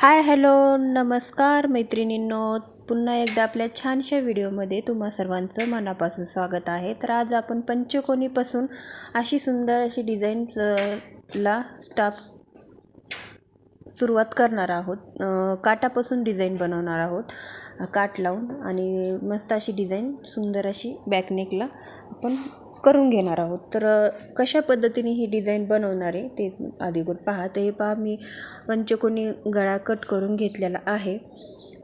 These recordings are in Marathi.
हाय हॅलो नमस्कार मैत्रिणींनो. पुन्हा एकदा आपल्या छानशा व्हिडिओमध्ये तुम्हा सर्वांचं मनापासून स्वागत आहे. तर आज आपण पंचकोनीपासून अशी सुंदर अशी डिझाईन ला स्टाफ सुरुवात करणार आहोत. काटापासून डिझाईन बनवणार आहोत. काट लावून आणि मस्त अशी डिझाईन सुंदर अशी बॅकनेकला आपण करून घेणार आहोत. तर कशा पद्धतीने ही डिझाईन बनवणार आहे ते आधीगोर पहा. तर हे पहा मी पंचकोनी गळा कट करून घेतलेला आहे.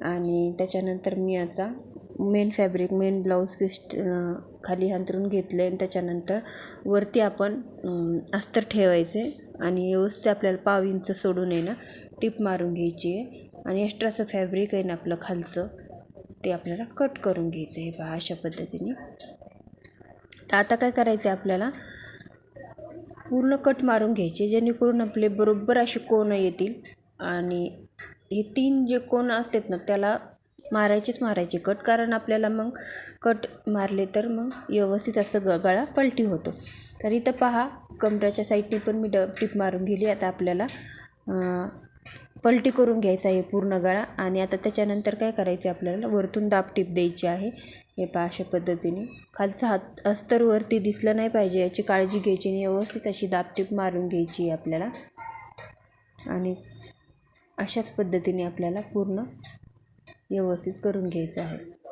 आणि त्याच्यानंतर मी याचा main fabric main blouse piece खाली अंतरून आहे आणि त्याच्यानंतर वरती आपण अस्तर ठेवायचे. आणि व्यवस्थित आपल्याला पाव इंच सोडून आहे ना टिप मारून घ्यायची आहे. आणि एक्स्ट्राचं फॅब्रिक आहे ना आपलं खालचं ते आपल्याला कट करून घ्यायचं आहे. पहा अशा पद्धतीने. तर आता काय करायचं आहे आपल्याला? पूर्ण कट मारून घ्यायचे जेणेकरून आपले बरोबर असे कोण येतील आणि हे तीन जे कोण असतात ना त्याला मारायचेच मारायचे कट. कारण आपल्याला मग कट मारले तर मग व्यवस्थित असं ग गळा पलटी होतो. तर इथं पहा कमराच्या साईडने पण मी ड टिप मारून गेली आता आपल्याला पलटी करून घ्यायचा आहे पूर्ण गळा आणि आता त्याच्यानंतर काय करायचं आहे आपल्याला? वरतून दाब टीप द्यायची आहे. हे पहा अशा पद्धतीने. खालचा हात अस्तर वरती दिसलं नाही पाहिजे याची काळजी घ्यायची आणि व्यवस्थित अशी दाबटीप मारून घ्यायची आहे आपल्याला. आणि अशाच पद्धतीने आपल्याला पूर्ण व्यवस्थित करून घ्यायचं आहे.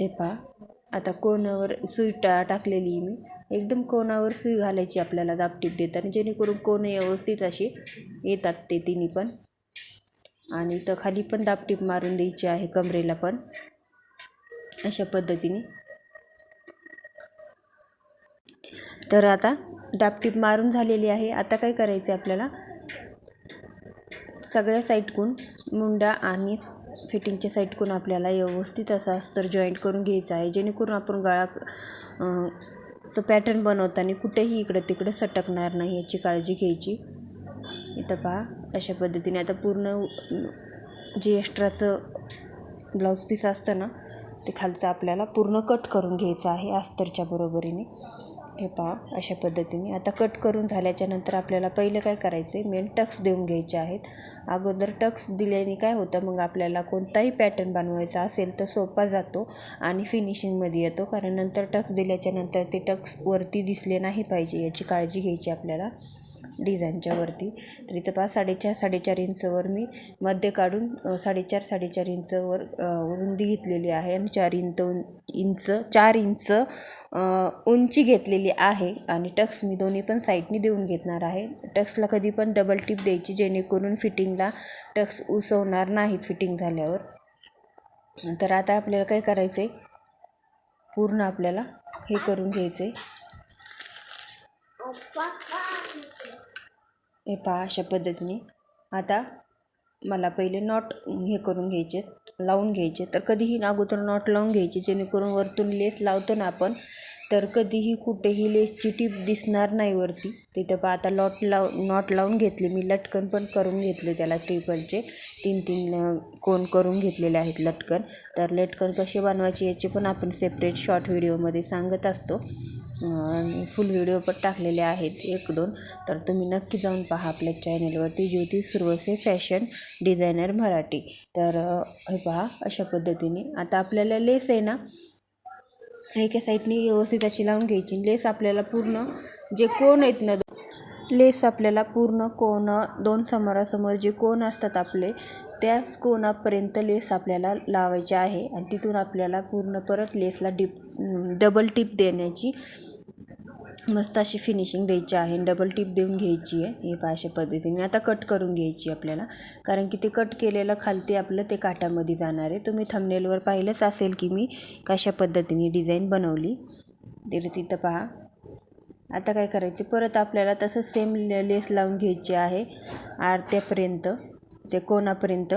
हे पहा. आता कोणावर सुई टा टाकलेली मी. एकदम कोणावर सुई घालायची आपल्याला दाबटीप देताना जेणेकरून कोण व्यवस्थित अशी येतात ते तिन्ही पण. आणि इथं खाली पण दाबटीप मारून द्यायची आहे कमरेला पण. अशा पद्धतीने. तर आता डापटीप मारून झालेली आहे. आता काय करायचं आहे आपल्याला? सगळ्या साईडकून मुंडा आणि फिटिंगच्या साईडकून आपल्याला व्यवस्थित असा अस्तर जॉईंट करून घ्यायचा आहे. जेणेकरून आपण गळा चं पॅटर्न बनवताना कुठेही इकडं तिकडं सटकणार नाही याची काळजी घ्यायची. इथं पहा अशा पद्धतीने आता पूर्ण जे एक्स्ट्राचं ब्लाऊज पीस असतं ना ते खालचं आपल्याला पूर्ण कट करून घ्यायचं आहे अस्तरच्या बरोबरीने. हे पहा अशा पद्धतीने. आता कट करून झाल्याच्यानंतर आपल्याला पहिलं काय करायचं आहे मेन टक्स देऊन घ्यायचे आहेत. अगोदर टक्स दिल्याने काय होतं? मग आपल्याला कोणताही पॅटर्न बनवायचा असेल तर सोपा जातो आणि फिनिशिंगमध्ये येतो. कारण नंतर टक्स दिल्याच्यानंतर ते टक्स वरती दिसले नाही पाहिजे याची काळजी घ्यायची आपल्याला. डिझाईनच्या वरती. तर इथं पाच साडेचार साडेचार इंचवर मी मध्ये काढून साडेचार साडेचार इंचवर रुंदी घेतलेली आहे आणि चार इंच इंच चार इंच उंची घेतलेली आहे आणि टक्स मी दोन्ही पण साईडनी देऊन घेतणार आहे. टक्सला कधी पण डबल टिप द्यायची जेणेकरून फिटिंगला टक्स उसवणार नाहीत फिटिंग झाल्यावर. तर आता आपल्याला काय करायचं आहे पूर्ण आपल्याला हे करून घ्यायचं आहे हे पहा अशा पद्धतीने. आता मला पहिले नॉट हे करून घ्यायचे लावून घ्यायचे तर कधीही अगोदर नॉट लावून घ्यायचे जेणेकरून वरतून लेस लावतो ना आपण तर कधीही कुठेही लेसची टीप दिसणार नाही वरती. तिथं पहा आता लॉट लाव नॉट लावून घेतले. मी लटकन पण करून घेतले त्याला ट्रिपलचे तीन तीन कोण करून घेतलेले आहेत लटकन. तर लटकन कसे बनवायचे याचे पण आपण सेपरेट शॉर्ट व्हिडिओमध्ये सांगत असतो. फुल व्हिडिओ पण टाकलेले आहेत एक दोन. तर तुम्ही नक्की जाऊन पहा आपल्या चॅनलवरती ज्योती सुरवसे फॅशन डिझायनर मराठी. तर हे पहा अशा पद्धतीने. आता आपल्याला लेस आहे ना एका साईडने व्यवस्थित अशी लावून घ्यायची. लेस आपल्याला पूर्ण जे कोण आहेत ना लेस आपल्याला पूर्ण कोण दोन समोरासमोर जे कोण असतात आपले त्याच कोणापर्यंत लेस आपल्याला लावायचे आहे आणि तिथून आपल्याला पूर्ण परत लेसला डिप डबल टिप देण्याची मस्त अशी फिनिशिंग द्यायची आहे डबल टिप देऊन घ्यायची आहे. हे अशा पद्धतीने. आता कट करून घ्यायची आपल्याला. कारण की ते कट केलेलं खालती आपलं ते काटामध्ये जाणार आहे. तुम्ही थंबनेलवर पाहिलंच असेल की मी कशा पद्धतीने डिझाईन बनवली. तर तिथं पहा. आता काय करायचे? परत आपल्याला तसं सेम लेस लावून घ्यायची आहे आरत्यापर्यंत ते कोणापर्यंत.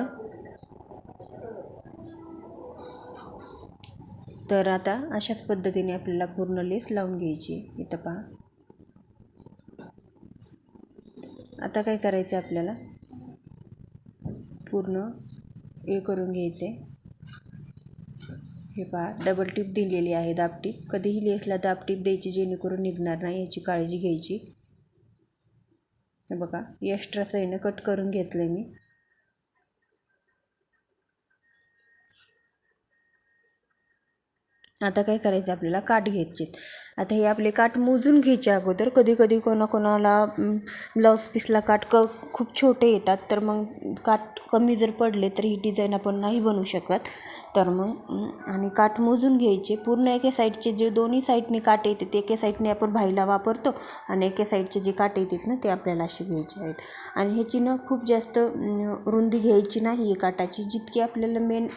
तर आता अशाच पद्धतीने आपल्याला पूर्ण लेस लावून घ्यायची इथं पहा. आता काय करायचं आपल्याला? पूर्ण हे करून घ्यायचे हे पहा डबल टिप दिलेली आहे दाबटीप कधीही लेसला दाबटीप द्यायची जेणेकरून निघणार नाही याची काळजी घ्यायची. बघा एक्स्ट्रा सैनं कट करून घेतलं मी. आता काय करायचं आपल्याला काठ घ्यायचे आता हे आपले काठ मोजून घ्यायचे अगोदर. कधी कधी कोणाकोणाला ब्लाऊज पीसला काठ क खूप छोटे येतात. तर मग काठ कमी जर पडले तर ही डिझाईन आपण नाही बनवू शकत. तर मग आणि काठ मोजून घ्यायचे. पूर्ण एके साईडचे जे दोन्ही साईडने काटे येते ते एके साईडने आपण भाईला वापरतो आणि एके साईडचे जे काटे येतात ना ते आपल्याला असे घ्यायचे आहेत. आणि ह्याची ना खूप जास्त रुंदी घ्यायची नाही. आहे काटाची जितकी आपल्याला मेन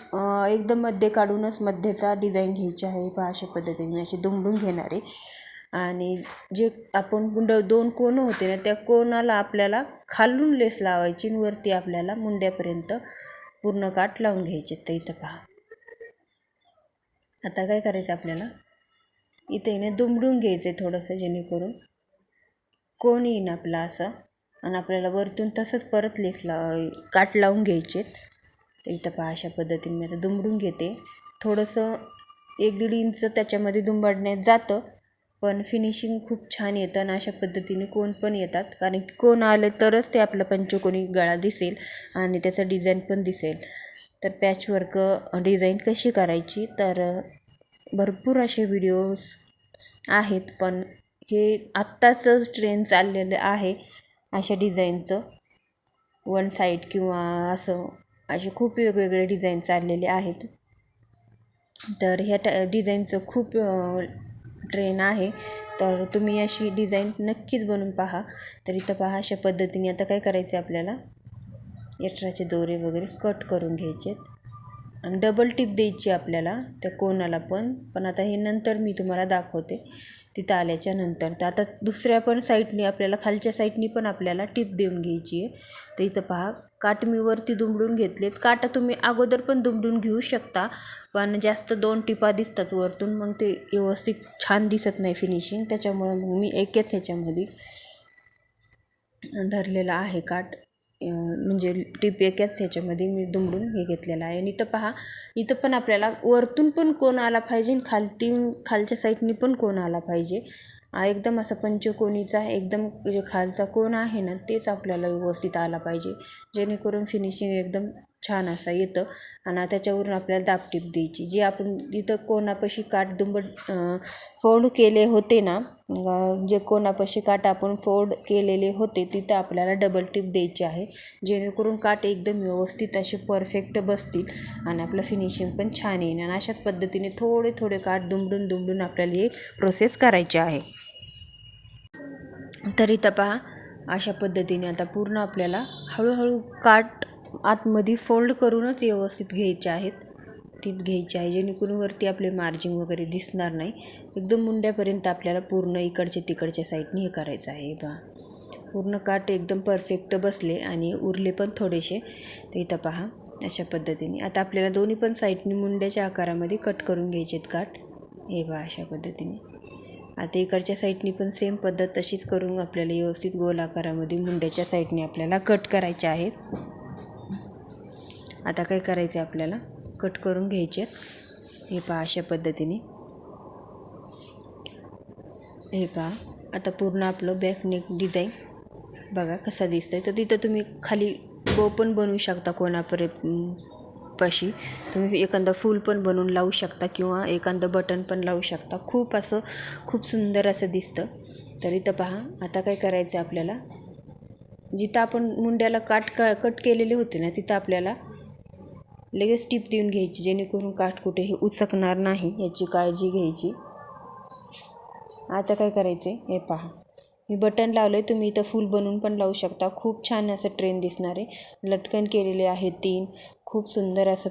एकदम मध्ये काढूनच मध्येचा डिझाईन घ्यायची आहे. पहा अशा पद्धतीने असे दुमडून घेणारे आणि जे आपण गुंड दोन कोण होते ना त्या कोणाला आपल्याला खालून लेस लावायची आणि वरती आपल्याला मुंड्यापर्यंत पूर्ण काठ लावून घ्यायचे तर इथं पहा. आता काय करायचं आपल्याला? इथे येणे दुमडून घ्यायचं आहे थोडंसं जेणेकरून कोण येईन आपला असं. आणि आपल्याला वरतून तसंच परत लेस ला काठ लावून घ्यायचे तर इथं पहा अशा पद्धतीने मी आता दुमडून घेते. थोडंसं एक दीड इंच त्याच्यामध्ये दुंबाडण्यात जातं पण फिनिशिंग खूप छान येतं आणि अशा पद्धतीने कोण पण येतात. कारण की कोण आले तरच ते आपलं पंचकोनी गळा दिसेल आणि त्याचं डिझाईन पण दिसेल. तर पॅचवर्क डिझाईन कशी करायची? तर भरपूर असे व्हिडिओज आहेत पण हे आत्ताचं ट्रेंड चाललेलं आहे अशा डिझाईनचं वन साईड किंवा असं असे खूप वेगवेगळे डिझाईन चाललेले आहेत. तर ह्या ट डिझाईनचं खूप ट्रेन आहे. तर तुम्ही अशी डिझाईन नक्कीच बनवून पहा. तर इथं पहा अशा पद्धतीने आता काय करायचं आहे आपल्याला? एक्स्ट्राचे दोरे वगैरे कट करून घ्यायचे आणि डबल टिप द्यायची आपल्याला त्या कोणाला पण. पण आता हे नंतर मी तुम्हाला दाखवते. तिथं आल्याच्यानंतर. तर आता दुसऱ्या पण साईडनी आपल्याला खालच्या साईडनी पण आपल्याला टिप देऊन घ्यायची आहे. तर इथं पहा काट मी वरती दुमडून घेतलेत. काटा तुम्ही अगोदर पण दुमडून घेऊ शकता पण जास्त दोन टिपा दिसतात वरतून मग ते व्यवस्थित छान दिसत नाही फिनिशिंग त्याच्यामुळं मग मी एकच ह्याच्यामध्ये धरलेला आहे काट. म्हणजे टिप एकाच ह्याच्यामध्ये मी दुमडून हे घेतलेलं आहे. आणि इथं पहा इथं पण आपल्याला वरतून पण कोण आला पाहिजे आणि खालती खालच्या साईडनी पण कोण आला पाहिजे. एकदम असा पंचकोनीचा एकदम जे खालचा कोण आहे ना तेच आपल्याला व्यवस्थित आला पाहिजे. जेणेकरून फिनिशिंग एकदम छान असा येतं आणि त्याच्यावरून आपल्याला दाबटीप द्यायची. जी आपण इथं कोणापाशी काठ फोड केले होते ना जे कोणापाशी काठ आपण फोड केलेले होते तिथं आपल्याला डबल टीप द्यायची आहे. जेणेकरून काठ एकदम व्यवस्थित असे परफेक्ट बसतील आणि आपलं फिनिशिंग पण छान येईल. आणि अशाच पद्धतीने थोडे थोडे काठ दुमडून दुमडून आपल्याला ही प्रोसेस करायची आहे. तर तपा पहा अशा पद्धतीने आता पूर्ण आपल्याला हळूहळू काठ आतमध्ये फोल्ड करूनच व्यवस्थित घ्यायचे आहेत. टीप घ्यायची आहे जेणेकरून वरती आपले मार्जिंग वगैरे दिसणार नाही. एकदम मुंड्यापर्यंत आपल्याला पूर्ण इकडच्या तिकडच्या साईडने हे करायचं आहे. बा पूर्ण काठ एकदम परफेक्ट बसले आणि उरले पण थोडेसे. तर इथं पहा अशा पद्धतीने. आता आपल्याला दोन्ही पण साईडने मुंड्याच्या आकारामध्ये कट करून घ्यायचे आहेत काठ. हे बा अशा पद्धतीने. आता इकडच्या साईडने पण सेम पद्धत तशीच करून आपल्याला व्यवस्थित गोल आकारामध्ये मुंड्याच्या साईडने आपल्याला कट करायचे आहेत. आता काय करायचं आहे आपल्याला? कट करून घ्यायचे हे पहा अशा पद्धतीने. हे पहा आता पूर्ण आपलं बॅक नेक डिझाईन बघा कसा दिसतं आहे तर तिथं तुम्ही खाली बो पण बनवू शकता कोणापर्यंत पाशी. तुम्ही एखादा फूल पण बनवून लावू शकता किंवा एखादं बटन पण लावू शकता. खूप असं खूप सुंदर असं दिसतं. तर इथं पहा आता काय करायचं आहे आपल्याला? जिथं आपण मुंड्याला काट का कट केलेले होते ना तिथं आपल्याला लगेच टीप देऊन घ्यायची जेणेकरून काठ कुठेही उचकणार नाही याची काळजी घ्यायची. आता काय करायचं आहे हे पहा. मी बटन लावलं आहे तुम्ही इथं फूल बनवून पण लावू शकता. खूप छान असं ट्रेन दिसणार आहे. लटकन केलेले आहे तीन. खूप सुंदर असं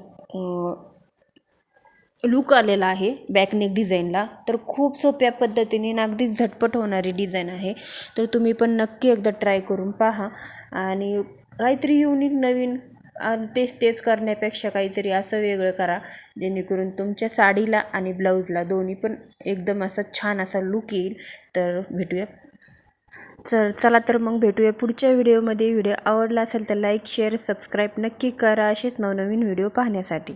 लुक आलेला आहे बॅकनेक डिझाईनला तर खूप सोप्या पद्धतीने अगदीच झटपट होणारी डिझाईन आहे. तर तुम्ही पण नक्की एकदा ट्राय करून पहा. आणि काहीतरी युनिक नवीन आणि तेच तेच करण्यापेक्षा काहीतरी असं वेगळं करा जेणेकरून तुमच्या साडीला आणि ब्लाऊजला दोन्ही पण एकदम असं छान असा लुक येईल. तर भेटूया. चल चला तर मग भेटूया पुढच्या व्हिडिओमध्ये व्हिडिओ आवडला असेल तर लाईक शेअर सबस्क्राईब नक्की करा. असेच नवनवीन व्हिडिओ पाहण्यासाठी.